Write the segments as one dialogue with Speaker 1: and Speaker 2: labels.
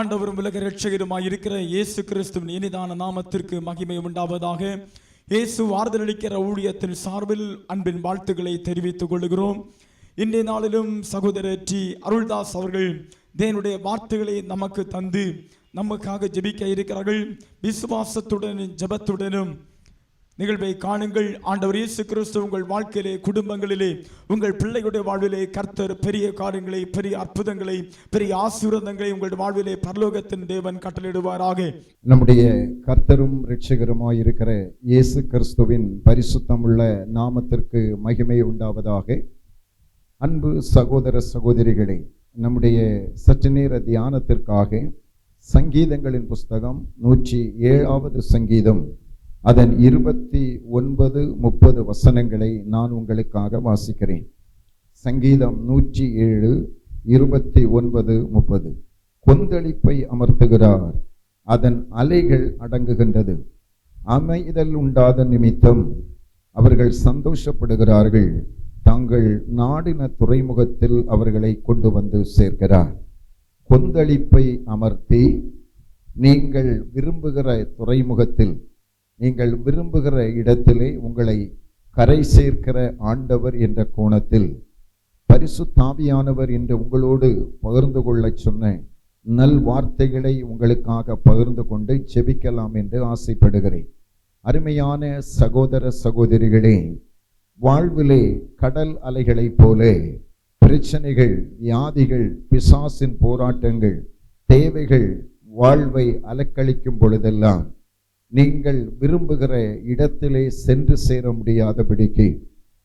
Speaker 1: ஆண்டவரும் உலக ரட்சகருமாய் இருக்கிற இயேசு கிறிஸ்துவின் இனிதான நாமத்திற்கு மகிமை உண்டாவதாக. இயேசு ஆறுதலளிக்கிற ஊழியத்தின் சார்பில் அன்பின் வாழ்த்துக்களை தெரிவித்துக் கொள்கிறோம். இன்றைய நாளிலும் சகோதரர் டி. அருள்தாஸ் அவர்கள் தேவனுடைய வார்த்தைகளை நமக்கு தந்து நமக்காக ஜெபிக்க இருக்கிறார்கள். விசுவாசத்துடனும் ஜெபத்துடனும் நிகழ்வை காணுங்கள். ஆண்டவர் இயேசு கிறிஸ்து உங்கள் வாழ்க்கையிலே குடும்பங்களிலே உங்கள் பிள்ளைகளுடைய வாழ்விலே கர்த்தர் பெரிய காரியங்களை பெரிய அற்புதங்களை பெரிய ஆசீர்வாதங்களை உங்கள் வாழ்விலே பரலோகத்தின் தேவன் கட்டளிடுவாராக
Speaker 2: நம்முடைய கர்த்தரும் ரட்சகருமாய் இருக்கிற இயேசு கிறிஸ்துவின் பரிசுத்தமுள்ள நாமத்திற்கு மகிமை உண்டாவதாக. அன்பு சகோதர சகோதரிகளே நம்முடைய சற்று நேர தியானத்திற்காக சங்கீதங்களின் புஸ்தகம் நூற்றி ஏழாவது சங்கீதம். அதன் இருபத்தி ஒன்பது முப்பது வசனங்களை நான் உங்களுக்காக வாசிக்கிறேன். சங்கீதம் நூற்றி ஏழு இருபத்தி ஒன்பது முப்பது. கொந்தளிப்பை அமர்த்துகிறார் அதன் அலைகள் அடங்குகின்றது. அமைதல் உண்டாத நிமித்தம் அவர்கள் சந்தோஷப்படுகிறார்கள். தாங்கள் நாடின துறைமுகத்தில் அவர்களை கொண்டு வந்து சேர்க்கிறார். கொந்தளிப்பை அமர்த்தி நீங்கள் விரும்புகிற துறைமுகத்தில் நீங்கள் விரும்புகிற இடத்திலே உங்களை கரை சேர்க்கிற ஆண்டவர் என்ற கோணத்தில் பரிசுத்தாவியானவர் என்று உங்களோடு பகிர்ந்து கொள்ளச் சொன்ன நல் வார்த்தைகளை உங்களுக்காக பகிர்ந்து கொண்டு செபிக்கலாம் என்று ஆசைப்படுகிறேன். அருமையான சகோதர சகோதரிகளே வாழ்விலே கடல் அலைகளைப் போல பிரச்சனைகள் வியாதிகள் பிசாசின் போராட்டங்கள் தேவைகள் வாழ்வை அலக்களிக்கும் பொழுதெல்லாம் நீங்கள் விரும்புகிற இடத்திலே சென்று சேர முடியாதபடிக்கு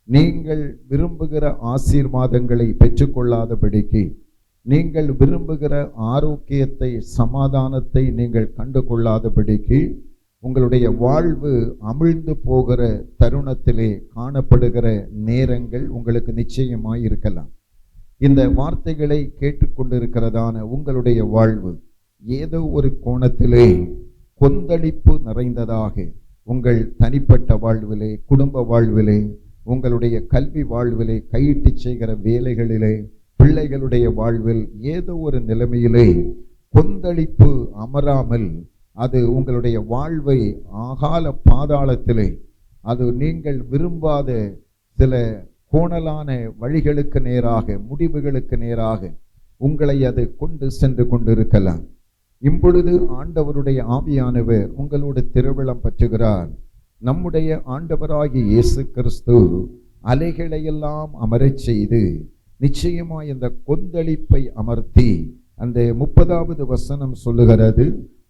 Speaker 2: நீங்கள் விரும்புகிற ஆசீர்வாதங்களை பெற்றுக்கொள்ளாதபடிக்கு நீங்கள் விரும்புகிற ஆரோக்கியத்தை சமாதானத்தை நீங்கள் கண்டு கொள்ளாதபடிக்கு உங்களுடைய வாழ்வு அமிழ்ந்து போகிற தருணத்திலே காணப்படுகிற நேரங்கள் உங்களுக்கு நிச்சயமாய் இருக்கலாம் இந்த வார்த்தைகளை கேட்டுக்கொண்டிருக்கிறதான உங்களுடைய வாழ்வு ஏதோ ஒரு கோணத்திலே கொந்தளிப்பு நிறைந்ததாக உங்கள் தனிப்பட்ட வாழ்விலே குடும்ப வாழ்விலே உங்களுடைய கல்வி வாழ்விலே கையிட்டு செய்கிற வேலைகளிலே பிள்ளைகளுடைய வாழ்வில் ஏதோ ஒரு நிலைமையிலே கொந்தளிப்பு அமராமல் அது உங்களுடைய வாழ்வை ஆகால பாதாளத்திலே அது நீங்கள் விரும்பாத சில கோணலான வழிகளுக்கு நேராக முடிவுகளுக்கு நேராக உங்களை அது கொண்டு சென்று கொண்டிருக்கலாம். இப்பொழுது ஆண்டவருடைய ஆவியானவர் உங்களோடு திருவிழம் பற்றுகிறார். நம்முடைய ஆண்டவராகிய இயேசு கிறிஸ்து அலைகளையெல்லாம் அமரச் செய்து நிச்சயமா இந்த கொந்தளிப்பை அமர்த்தி அந்த முப்பதாவது வசனம் சொல்லுகிறது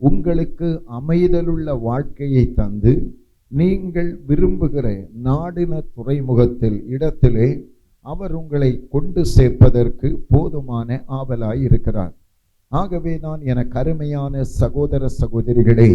Speaker 2: உங்களுக்கு அமைதலுள்ள வாழ்க்கையை தந்து நீங்கள் விரும்புகிற நாடின துறைமுகத்தில் இடத்திலே அவர் உங்களை கொண்டு சேர்ப்பதற்கு போதுமான ஆவலாய் இருக்கிறார். ஆகவே நான் என கருமையான சகோதர சகோதரிகளே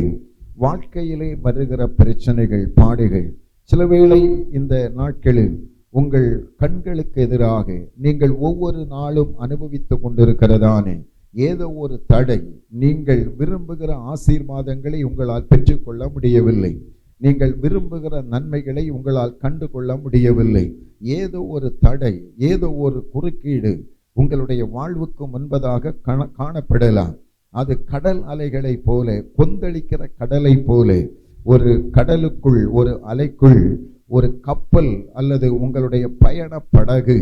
Speaker 2: வாழ்க்கையிலே வருகிற பிரச்சனைகள் பாடுகள் சில வேளை இந்த நாட்களில் உங்கள் கண்களுக்கு எதிராக நீங்கள் ஒவ்வொரு நாளும் அனுபவித்து கொண்டிருக்கிறதானே ஏதோ ஒரு தடை நீங்கள் விரும்புகிற ஆசீர்வாதங்களை உங்களால் பெற்றுக்கொள்ள முடியவில்லை. நீங்கள் விரும்புகிற நன்மைகளை உங்களால் கண்டு கொள்ள முடியவில்லை. ஏதோ ஒரு தடை ஏதோ ஒரு குறுக்கீடு உங்களுடைய வாழ்வுக்கு முன்பதாக காண காணப்படலாம். அது கடல் அலைகளை போல கொந்தளிக்கிற கடலை போல ஒரு கடலுக்குள் ஒரு அலைக்குள் ஒரு கப்பல் அல்லது உங்களுடைய பயண படகு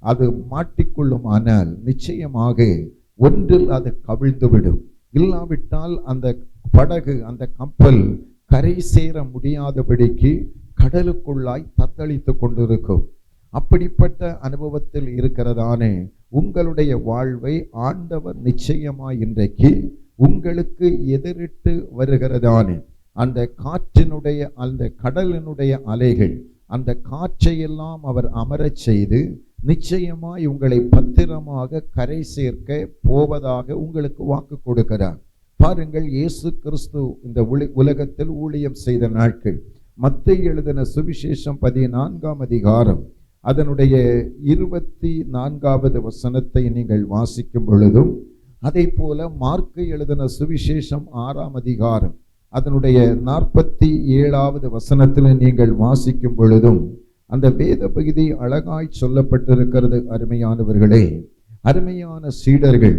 Speaker 2: அது மாட்டிக்கொள்ளுமானால் நிச்சயமாக ஒன்றில் அது கவிழ்ந்துவிடும். இல்லாவிட்டால் அந்த படகு அந்த கப்பல் கரை சேர முடியாதபடிக்கு கடலுக்குள்ளாய் தத்தளித்து கொண்டிருக்கும். அப்படிப்பட்ட அனுபவத்தில் இருக்கிறதானே உங்களுடைய வாழ்வை ஆண்டவர் நிச்சயமாய் இன்றைக்கு உங்களுக்கு எதிரிட்டு வருகிறதானே. அந்த காற்றினுடைய அந்த கடலினுடைய அலைகள் அந்த காற்றையெல்லாம் அவர் அமரச் செய்து நிச்சயமாய் உங்களை பத்திரமாக கரை சேர்க்க போவதாக உங்களுக்கு வாக்கு கொடுக்கிறார். பாருங்கள் இயேசு கிறிஸ்து இந்த உலகத்தில் ஊழியம் செய்த நாட்கள். மத்திய எழுதின சுவிசேஷம் பதினான்காம் அதிகாரம். அதனுடைய இருபத்தி நான்காவது வசனத்தை நீங்கள் வாசிக்கும் பொழுதும் அதே போல மார்க்கு எழுதின சுவிசேஷம் ஆறாம் அதிகாரம் அதனுடைய நாற்பத்தி ஏழாவது வசனத்தில் நீங்கள் வாசிக்கும் பொழுதும் அந்த வேத பகுதி அழகாய் சொல்லப்பட்டிருக்கிறது அருமையானவர்களே. அருமையான சீடர்கள்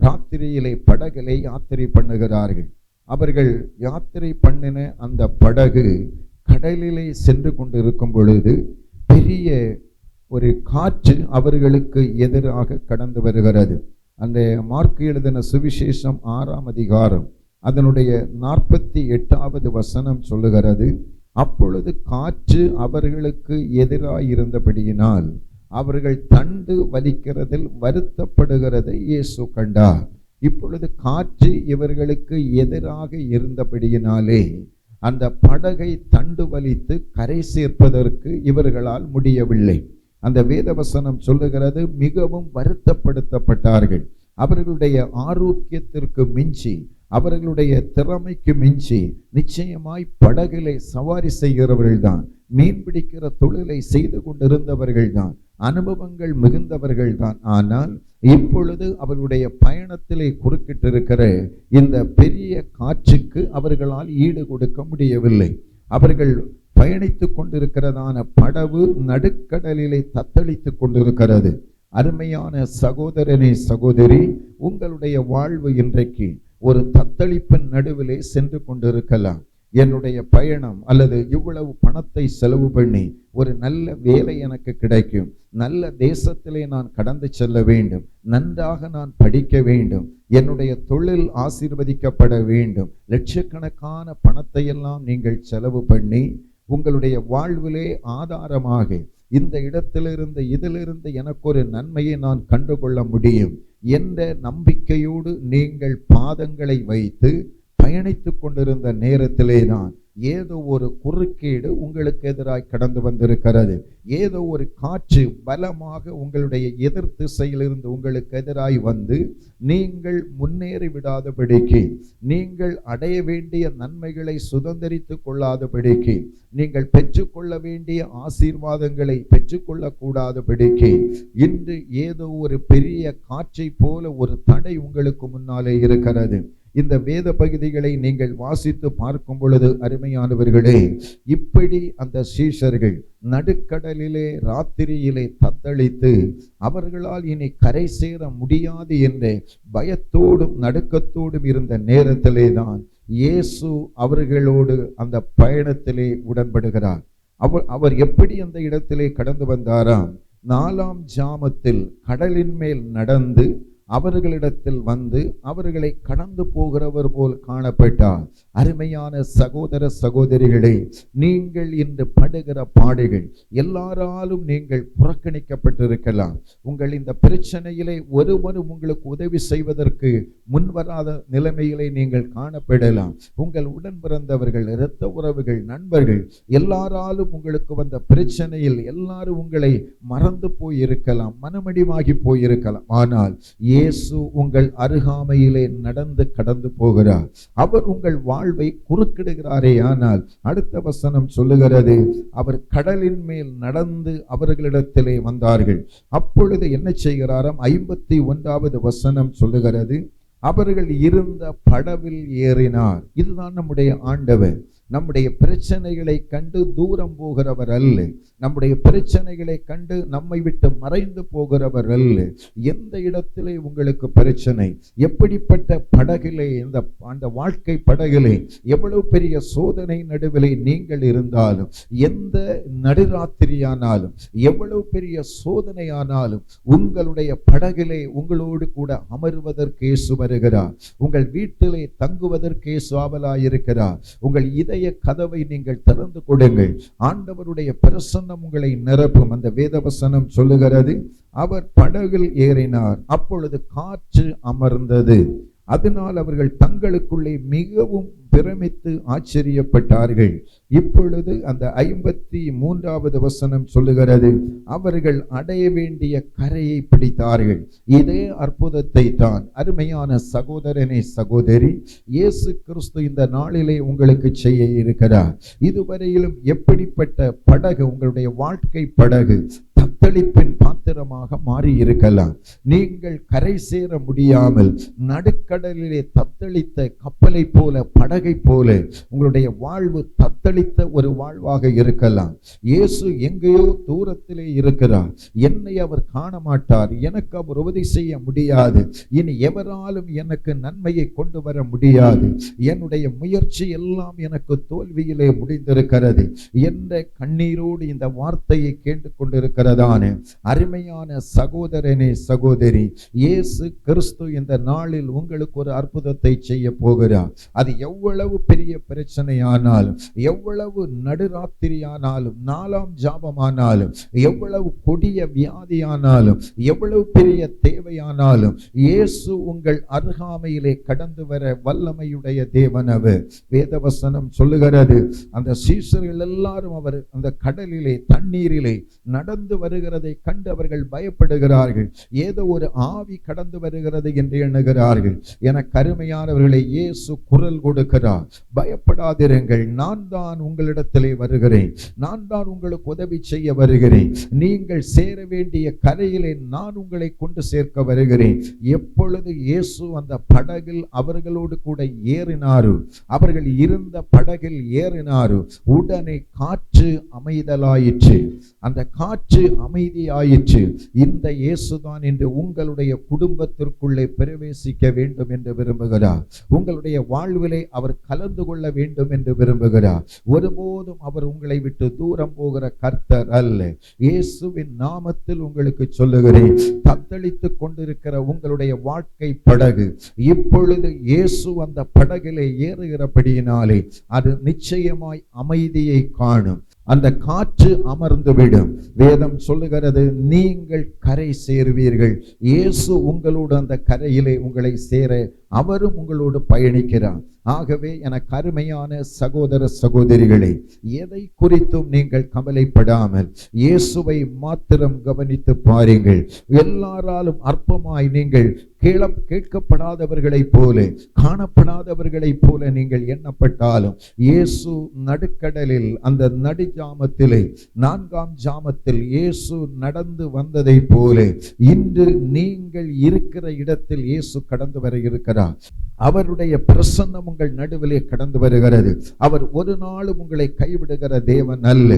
Speaker 2: ராத்திரியிலே படகிலே யாத்திரை பண்ணுகிறார்கள். அவர்கள் யாத்திரை பண்ணின அந்த படகு கடலிலே சென்று கொண்டிருக்கும் பொழுது பெரிய ஒரு காற்று அவர்களுக்கு எதிராக கடந்து வருகிறது. அந்த மார்க் எழுதின சுவிசேஷம் ஆறாம் அதிகாரம் அதனுடைய நாற்பத்தி எட்டாவது வசனம் சொல்லுகிறது அப்பொழுது காற்று அவர்களுக்கு எதிராக இருந்தபடியினால் அவர்கள் தண்டு வலிக்கிறதில் வருத்தப்படுகிறதை இயேசு கண்டார். இப்பொழுது காற்று இவர்களுக்கு எதிராக இருந்தபடியினாலே அந்த படகை தண்டு வலித்து கரை சேர்ப்பதற்கு இவர்களால் முடியவில்லை. அந்த வேதவசனம் சொல்லுகிறது மிகவும் வருத்தப்படுத்தப்பட்டார்கள். அவர்களுடைய ஆரோக்கியத்திற்கு மிஞ்சி அவர்களுடைய திறமைக்கு மிஞ்சி நிச்சயமாய் படகிலே சவாரி செய்கிறவர்கள்தான் மீன் பிடிக்கிற தொழிலை செய்து கொண்டிருந்தவர்கள்தான் அனுபவங்கள் மிகுந்தவர்கள்தான். ஆனால் இப்பொழுது அவர்களுடைய பயணத்திலே குறுக்கிட்டிருக்கிற இந்த பெரிய காற்றுக்கு அவர்களால் ஈடு கொடுக்க முடியவில்லை. அவர்கள் பயணித்து கொண்டிருக்கிறதான படவு நடுக்கடலிலே தத்தளித்து கொண்டிருக்கிறது. அருமையான சகோதரனே சகோதரி உங்களுடைய வாழ்வு இன்றைக்கு ஒரு தத்தளிப்பின் நடுவிலே சென்று கொண்டிருக்கலாம். என்னுடைய பயணம் அல்லது இவ்வளவு பணத்தை செலவு பண்ணி ஒரு நல்ல வேலை எனக்கு கிடைக்கும். நல்ல தேசத்திலே நான் கடந்து செல்ல வேண்டும். நன்றாக நான் படிக்க வேண்டும். என்னுடைய தொழில் ஆசீர்வதிக்கப்பட வேண்டும். லட்சக்கணக்கான பணத்தை எல்லாம் நீங்கள் செலவு பண்ணி உங்களுடைய வாழ்விலே ஆதாரமாக இந்த இடத்திலிருந்து இதிலிருந்து எனக்கு ஒரு நன்மையை நான் கண்டுகொள்ள முடியும். என்ற நம்பிக்கையோடு நீங்கள் பாதங்களை வைத்து பயணித்துக் கொண்டிருந்த நேரத்திலே தான் ஏதோ ஒரு குறுக்கீடு உங்களுக்கு எதிராக கடந்து வந்திருக்கிறது. ஏதோ ஒரு காற்று பலமாக உங்களுடைய எதிர் திசையிலிருந்து உங்களுக்கு எதிராய் வந்து நீங்கள் முன்னேறி விடாதபடிக்கு நீங்கள் அடைய வேண்டிய நன்மைகளை சுதந்திரித்து கொள்ளாதபடிக்கு நீங்கள் பெற்றுக்கொள்ள வேண்டிய ஆசீர்வாதங்களை பெற்றுக்கொள்ளக்கூடாதபடிக்கு இன்று ஏதோ ஒரு பெரிய காற்றை போல ஒரு தடை உங்களுக்கு முன்னாலே இருக்கிறது. இந்த வேத பகுதிகளை நீங்கள் வாசித்து பார்க்கும் பொழுது அருமையானவர்களே இப்படி அந்த சீஷர்கள் நடுக்கடலிலே ராத்திரியிலே தத்தளித்து அவர்களால் இனி கரை சேர முடியாது என்ற பயத்தோடும் நடுக்கத்தோடும் இருந்த நேரத்திலே தான் இயேசு அவர்களோடு அந்த பயணத்திலே உடன்படுகிறார். அவர் அவர் எப்படி அந்த இடத்திலே கடந்து வந்தாராம்? நாலாம் ஜாமத்தில் கடலின் மேல் நடந்து அவர்களிடத்தில் வந்து அவர்களை கடந்து போகிறவர் போல் காணப்பட்டார். அருமையான சகோதர சகோதரிகளே நீங்கள் இன்று படுகிற பாடுகள் எல்லாராலும் நீங்கள் புறக்கணிக்கப்பட்டிருக்கலாம். உங்கள் இந்த பிரச்சனையிலே ஒருவரும் உங்களுக்கு உதவி செய்வதற்கு முன்வராத நிலைமையிலே நீங்கள் காணப்படலாம். உங்கள் உடன் பிறந்தவர்கள் இரத்த உறவுகள் நண்பர்கள் எல்லாராலும் உங்களுக்கு வந்த பிரச்சனையில் எல்லாரும் உங்களை மறந்து போயிருக்கலாம் மனமடிவாகி போயிருக்கலாம். ஆனால் இயேசு உங்கள் அருகாமையிலே நடந்து கடந்து போகிறார். அவர் உங்கள் வாழ்வை குறுக்கிடுகிறாரே ஆனால் அடுத்த வசனம் சொல்லுகிறது அவர் கடலின் மேல் நடந்து அவர்களிடத்திலே வந்தார்கள். அப்பொழுது என்ன செய்கிறாராம்? ஐம்பத்தி ஒன்றாவது வசனம் சொல்லுகிறது அவர்கள் இருந்த படவில் ஏறினார். இதுதான் நம்முடைய ஆண்டவர். நம்முடைய பிரச்சனைகளை கண்டு தூரம் போகிறவர் அல்ல. நம்முடைய பிரச்சனைகளை கண்டு நம்மை விட்டு மறைந்து போகிறவர் அல்ல. எந்த இடத்திலே உங்களுக்கு பிரச்சனை? எப்படிப்பட்ட படகிலே இந்த அந்த வாழ்க்கை படகிலே எவ்வளவு பெரிய சோதனை நடுவிலே நீங்கள் இருந்தாலும் எந்த நடுராத்திரியானாலும் எவ்வளவு பெரிய சோதனையானாலும் உங்களுடைய படகிலே உங்களோடு கூட அமர்வதற்கு வருகிறார். உங்கள் வீட்டிலே தங்குவதற்கு இயேசு ஆவலாயிருக்கிறார். உங்கள் இதய கதவை நீங்கள் திறந்து கொடுங்கள். ஆண்டவருடைய பிரசன்னம் உங்களை நிரப்பும். அந்த வேதவசனம் சொல்லுகிறது அவர் படகில் ஏறினார் அப்பொழுது காற்று அமர்ந்தது. அதனால் அவர்கள் தங்களுக்குள்ளே மிகவும் பிரமித்து ஆச்சரியப்பட்டார்கள். இப்பொழுது அந்த ஐம்பத்தி மூன்றாவது வசனம் சொல்லுகிறது அவர்கள் அடைய வேண்டிய கரையை பிடித்தார்கள். இதே அற்புதத்தை தான் அருமையான சகோதரனே சகோதரி இயேசு கிறிஸ்து இந்த நாளிலே உங்களுக்கு செய்ய இருக்கிறார். இதுவரையிலும் எப்படிப்பட்ட படகு உங்களுடைய வாழ்க்கை படகு தத்தளிப்பின் சமுத்திரமாக பாத்திரமாக மாறி இருக்கலாம் நீங்கள் கரை சேர முடியாமல் நடுக்கடலிலே தத்தளித்த கப்பலை போல படகை போல உங்களுடைய வாழ்வு தத்தளித்த ஒரு வாழ்வாக இருக்கலாம். இயேசு எங்கேயோ தூரத்திலே இருக்கிறார். என்னை அவர் காண மாட்டார் எனக்கு அவர் உதவி செய்ய முடியாது. இனி எவராலும் எனக்கு நன்மையை கொண்டு வர முடியாது. என்னுடைய முயற்சி எல்லாம் எனக்கு தோல்வியிலே முடிந்திருக்கிறது. என்ற கண்ணீரோடு இந்த வார்த்தையை கேட்டுக்கொண்டிருக்கிறதான அருமையான சகோதரனே சகோதரி இயேசு கிறிஸ்து இந்த நாளில் உங்களுக்கு ஒரு அற்புதத்தை செய்ய போகிறார். அது எவ்வளவு பெரிய பிரச்சனையானாலும் எவ்வளவு நடுராத்திரியானாலும் நாலாம் ஜாபமானாலும் எவ்வளவு கொடிய வியாதியானாலும் எவ்வளவு பெரிய தேவையானாலும் இயேசு உங்கள் அருகாமையிலே கடந்து வர வல்லமையுடைய தேவனவு வேதவசனம் சொல்லுகிறது அந்த சீசர்கள் எல்லாரும் அவர் அந்த கடலிலே தண்ணீரிலே நடந்து வருகிறதை கண்டு அவர்கள் பயப்படுகிறார்கள். ஏதோ ஒரு ஆவி கடந்து வருகிறது என்று எண்ணுகிறார்கள். என கருமையானவர்களை இயேசு குரல் கொடுக்கிறார். பயப்படாதிருங்கள். நான் தான் உங்களிடத்திலே வருகிறேன். நான் தான் உங்களுக்கு உதவி செய்ய வருகிறேன். நீங்கள் சேர வேண்டிய கரையிலே நான் உங்களை கொண்டு சேர்க்க வருகிறேன். எப்பொழுது இயேசு அந்த படகில் அவர்களோடு கூட ஏறினாரோ அவர்கள் இருந்த படகில் ஏறினாரோ உடனே காற்று அமைதலாயிற்று. அந்த காற்று அமைதியாயிற்று. இந்த இயேசுதான் என்று உங்களுடைய குடும்பத்திற்குள்ளே பிரவேசிக்க வேண்டும் என்று விரும்புகிறார். உங்களுடைய வாழ்விலே அவர் கலந்து கொள்ள வேண்டும் என்று விரும்புகிறார். ஒருபோதும் அவர் உங்களை விட்டு தூரம் போகிற கர்த்தர் அல்ல. இயேசுவின் நாமத்தில் உங்களுக்கு சொல்லுகிறேன் தத்தளித்துக் கொண்டிருக்கிற உங்களுடைய வாழ்க்கை படகு இப்பொழுது இயேசு அந்த படகிலே ஏறுகிறபடியினாலே அது நிச்சயமாய் அமைதியை காணும். அந்த காற்று அமர்ந்து விடும். வேதம் சொல்லுகிறது நீங்கள் கரை சேருவீர்கள். இயேசு உங்களோடு அந்த கரையிலே உங்களை சேர அவரும் உங்களோடு பயணிக்கிறார். ஆகவே என கருமையான சகோதர சகோதரிகளே எதை குறித்தும் நீங்கள் கவலைப்படாமல் இயேசுவை மாத்திரம் கவனித்து பாருங்கள். எல்லாராலும் அற்பமாய் நீங்கள் கேள கேட்கப்படாதவர்களைப் போல காணப்படாதவர்களைப் போல நீங்கள் எண்ணப்பட்டாலும் இயேசு நடுக்கடலில் அந்த நடு ஜாமத்திலே நான்காம் ஜாமத்தில் இயேசு நடந்து வந்ததைப் போல இன்று நீங்கள் இருக்கிற இடத்தில் இயேசு கடந்து வர இருக்கிறார். அவருடைய பிரசன்னம் உங்கள் நடுவிலே கடந்து வருகிறது. அவர் ஒரு நாளும் உங்களை கைவிடுகிற தேவன் அல்ல.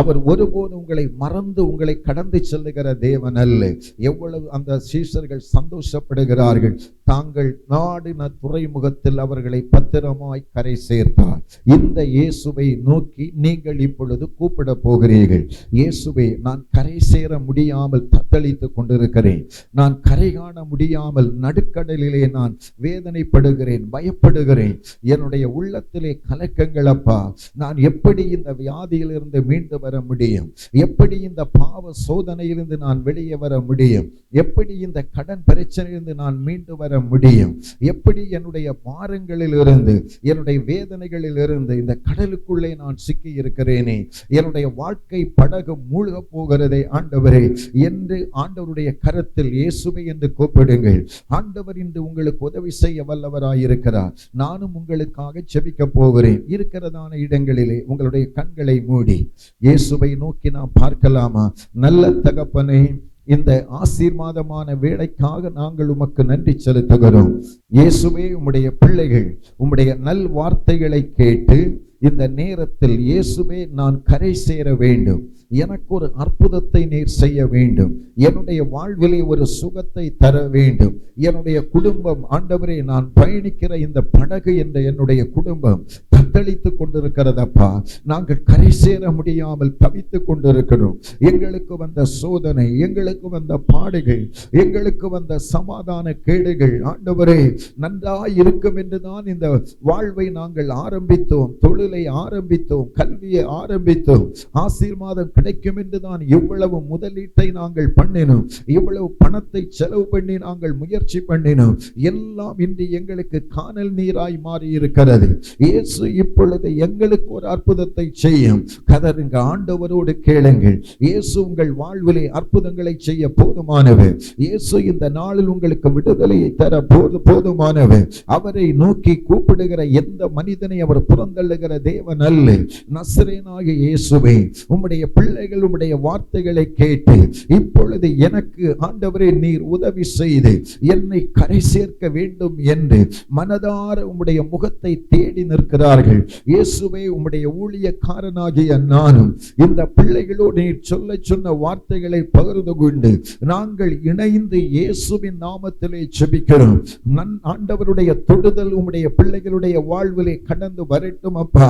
Speaker 2: அவர் ஒருபோதும் உங்களை மறந்து உங்களை கடந்து செல்லுகிற தேவன் அல்ல. எவ்வளவு அந்த சீசர்கள் சந்தோஷப்படுகிறார்கள். தாங்கள் நாடின துறைமுகத்தில் அவர்களை பத்திரமாய் கரை சேர்த்தார். இந்த இயேசுவை நோக்கி நீங்கள் இப்பொழுது கூப்பிட போகிறீர்கள். இயேசுவை நான் கரை சேர முடியாமல் தத்தளித்துக் கொண்டிருக்கிறேன். நான் கரை காண முடியாமல் நடுக்கடலிலே நான் வேதனைப்படு வேதனைப்படுகிறேன் பயப்படுகிறேன். என்னுடைய உள்ளத்திலே கலக்கங்கள் அப்பா. நான் எப்படி இந்த வியாதியிலிருந்து மீண்டு வர முடியும்? எப்படி இந்த பாவ சோதனையிலிருந்து நான் வெளியே வர முடியும்? எப்படி இந்த கடன் பிரச்சனையிலிருந்து நான் மீண்டு வர முடியும்? எப்படி என்னுடைய பாரங்களிலிருந்து என்னுடைய வேதனைகளிலிருந்து இந்த கடலுக்குள்ளே நான் சிக்கி இருக்கிறேனே என்னுடைய வாழ்க்கை படகு மூழ்க போகிறதே ஆண்டவரே. என்று ஆண்டவருடைய கரத்தில் இயேசுவை என்று கூப்பிடுங்கள். ஆண்டவர் இன்று உங்களுக்கு உதவி செய்ய வல்ல வல்லவராயிருக்கிறார் நானும் உங்களுக்காக செபிக்க போகிறேன். இருக்கிறதான இடங்களிலே உங்களுடைய கண்களை மூடி இயேசுவை நோக்கி நாம் பார்க்கலாமா? நல்ல தகப்பனே இந்த ஆசீர்வாதமான வேலைக்காக நாங்கள் உமக்கு நன்றி செலுத்துகிறோம். இயேசுவே உம்முடைய பிள்ளைகள் உம்முடைய நல் வார்த்தைகளை கேட்டு இந்த நேரத்தில் இயேசுவே நான் கரை சேர வேண்டும். எனக்கு ஒரு அற்புதத்தை நீர் செய்ய வேண்டும். என்னுடைய வாழ்விலே ஒரு சுகத்தை தர வேண்டும். என்னுடைய குடும்பம் ஆண்டவரே நான் பயணிக்கிற இந்த படகு என்ற என்னுடைய குடும்பம் தத்தளித்து கொண்டிருக்கிறதப்பா. நாங்கள் கரை சேர முடியாமல் தவித்துக் கொண்டிருக்கிறோம். எங்களுக்கு வந்த சோதனை எங்களுக்கு வந்த பாடுகள் எங்களுக்கு வந்த சமாதான கேடுகள் ஆண்டவரே நன்றாய் இருக்கும் என்றுதான் இந்த வாழ்வை நாங்கள் ஆரம்பித்தோம். தொழிலை ஆரம்பித்தோம் கல்வியை ஆரம்பித்தோம். ஆசீர்வாதம் கிடைக்கும் என்றுதான் இவ்வளவு முதலீட்டை நாங்கள் பண்ணினோம். இவ்வளவு பணத்தை செலவு பண்ணி நாங்கள் முயற்சி பண்ணினோம். எல்லாம் இன்று எங்களுக்கு காணல் நீராய் மாறி இருக்கிறது இயேசு இப்பொழுது எங்களுக்கு ஒரு அற்புதத்தை செய்யும். கதருங்க ஆண்டவரோடு கேளுங்கள். இயேசு உங்கள் வாழ்விலே அற்புதங்களை செய்ய போதுமானவர். இயேசு இந்த நாளில் உங்களுக்கு விடுதலையை தர போது போதுமானவர். அவரை நோக்கி கூப்பிடுகிற எந்த மனிதனை அவர் புறந்தள்ளுகிற தேவன் அல்ல. நசரேனாகிய இயேசுவே உம்முடைய பிள்ளைகள் உம்முடைய வார்த்தைகளை கேட்டு இப்பொழுது எனக்கு ஆண்டவரே நீர் உதவி செய்து என்னை கரை சேர்க்க வேண்டும் என்று மனதார உம்முடைய முகத்தை தேடி நிற்கிறார்கள். இயேசுவே உம்முடைய ஊழியக்காரனாகிய நானும் இந்த பிள்ளைகளோடு நீர் சொல்ல சொன்ன வார்த்தைகளை பகிர்ந்து கொண்டு நாங்கள் இணைந்து இயேசுவின் நாமத்திலே செபிக்கிறோம் நன் ஆண்டவருடைய தொடுதல் உம்முடைய பிள்ளைகளுடைய வாழ்விலே கடந்து வரட்டும் அப்பா.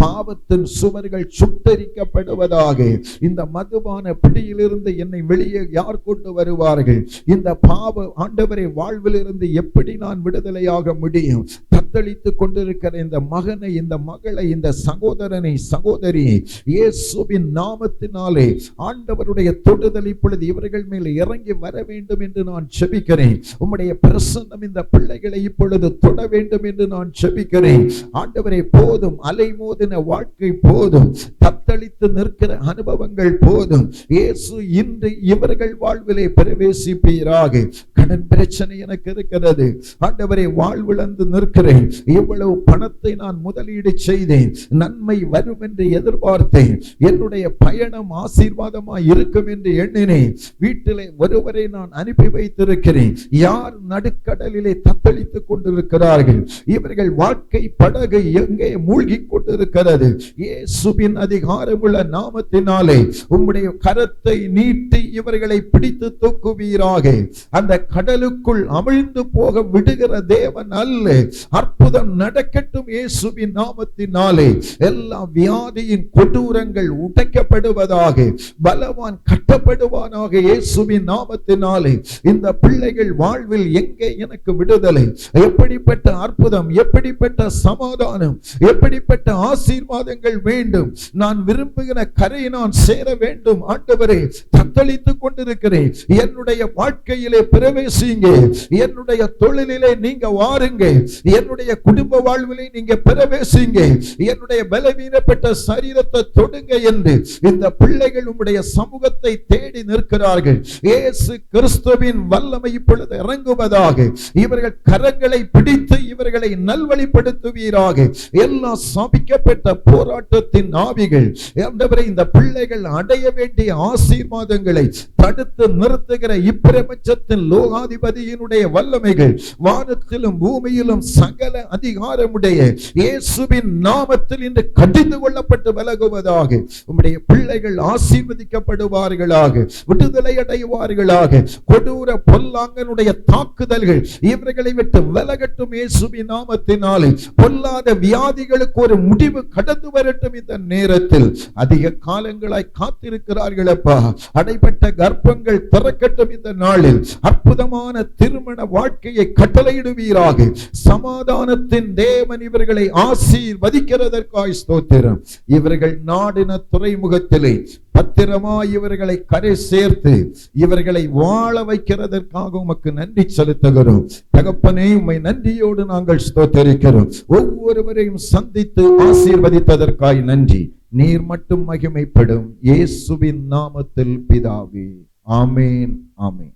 Speaker 2: பாவத்தின் சுவர்கள் சுட்டரிக்கப்படுவதாக இந்த மதுபான பிடியிலிருந்து என்னை வெளியே யார் கொண்டு வருவார்கள்? இந்த பாவ ஆண்டவரை வாழ்விலிருந்து எப்படி நான் விடுதலையாக முடியும்? தத்தளித்துக் கொண்டிருக்கிற இந்த மகனை இந்த மகளை இந்த சகோதரனை சகோதரி இயேசுவின் நாமத்தினாலே ஆண்டவருடைய தொடுதல் இப்பொழுது இவர்கள் மேல் இறங்கி வர வேண்டும் என்று நான் செபிக்கிறேன். உம்முடைய பிரசன்னம் இந்த பிள்ளைகளை இப்பொழுது தொட வேண்டும் என்று நான் செபிக்கிறேன். ஆண்டவரை போதும். அலைமோதின வாழ்க்கை போதும். தத்தளித்து நிற்கிற அனுபவங்கள் போதும். இயேசு இன்று இவர்கள் வாழ்விலே பிரவேசிப்பீராக. கடன் பிரச்சனை எனக்கு இருக்கிறது. ஆண்டவரை வாழ்விழந்து நிற்கிறேன். இவ்வளவு பணத்தை நான் முதலீடு செய்தேன். நன்மை வரும் என்று எதிர்பார்த்தேன். என்னுடைய பயணம் ஆசீர்வாதமாய் இருக்கும் என்று எண்ணினேன். வீட்டிலே ஒருவரை நான் அனுப்பி வைத்திருக்கிறேன். யார் நடுக்கடலிலே தத்தளித்துக் கொண்டிருக்கிறார்கள்? இவர்கள் வாழ்க்கை படகு எங்கே மூழ்கி கொண்டிருக்கிறது? இயேசுவின் அதிகாரமுள்ள நாமத்தினாலே உம்முடைய கரத்தை நீட்டி இவர்களை பிடித்து தூக்குவீராக. அந்த கடலுக்குள் அமிழ்ந்து போக விடுகிற தேவன் அல்ல. அற்புதம் நடக்கட்டும் இயேசுவின் நாமத்தினாலே. எல்லா வியாதியின் கொடூரங்கள் உடைக்கப்படுவதாக பலவான் கட்டப்படுவானாக இயேசுவின் நாமத்தினாலே. இந்த பிள்ளைகள் வாழ்வில் எங்கே எனக்கு விடுதலை? எப்படிப்பட்ட அற்புதம் எப்படிப்பட்ட சமாதானம் எப்படிப்பட்ட ஆசீர்வாதங்கள் வேண்டும்? நான் விரும்புகிற கரை நான் சேர வேண்டும். ஆண்டவரே தத்தளித்துக் கொண்டிருக்கிறேன். என்னுடைய வாழ்க்கையிலே பிறவே பேசுங்க. என்னுடைய தொழிலிலே நீங்க வாருங்க. என்னுடைய குடும்ப வாழ்விலே நீங்க பிரவேசிங்க. என்னுடைய பலவீனப்பட்ட சரீரத்தை தொடுங்க என்று இந்த பிள்ளைகள் உம்முடைய சமூகத்தை தேடி நிற்கிறார்கள். இயேசு கிறிஸ்துவின் வல்லமை இப்பொழுது இறங்குவதாக. இவர்கள் கரங்களை பிடித்து இவர்களை நல்வழிப்படுத்துவீராக. எல்லா சபிக்கப்பட்ட போராட்டத்தின் ஆவிகள். இந்த பிள்ளைகள் அடைய வேண்டிய ஆசீர்வாதங்களை தடுத்து நிறுத்துகிற இப்பிரபஞ்சத்தின் லோகாதிபதியினுடைய வல்லமைகள் வானத்திலும் பூமியிலும் சகல அதிகாரமுடைய இயேசுவின் நாமத்தில் இன்று கடிந்து கொள்ளப்பட்டு விலகுவதாக உம்முடைய பிள்ளைகள் ஆசீர்வதிக்கப்படுவார்களாக விடுதலை அடைவார்களாக கொடூர பொல்லாங்கனுடைய தாக்குதல்கள் இவர்களை விட்டு விலகட்டும் இயேசுவின் நாமத்தினாலே. பொல்லாத வியாதிகளுக்கு ஒரு முடிவு கடந்து வரட்டும் இந்த நேரத்தில். அதிக காலங்களாய் காத்திருக்கிறார்கள் அப்பா அடைப்பட்ட கர்ப்பங்கள் திறக்கட்டும் இந்த நாளில். அற்புதமான திருமண வாழ்க்கையை கட்டளையிடுவீராக. சமாதானத்தின் தேவன் இவர்களை ஆசீர்வதிக்கிறதற்காய் ஸ்தோத்திரம். இவர்கள் நாடின துறைமுகத்திலே பத்திரமாய் இவர்களை கரை சேர்த்து இவர்களை வாழ வைக்கிறதற்காக உமக்கு நன்றி செலுத்துகிறோம். தகப்பனே உண்மை நன்றியோடு நாங்கள் ஸ்தோத்தரிக்கிறோம். ஒவ்வொருவரையும் சந்தித்து ஆசீர்வதித்ததற்காய் நன்றி. நீர் மட்டும் மகிமைப்படும். இயேசுவின் நாமத்தில் பிதாவே. ஆமேன் ஆமேன்.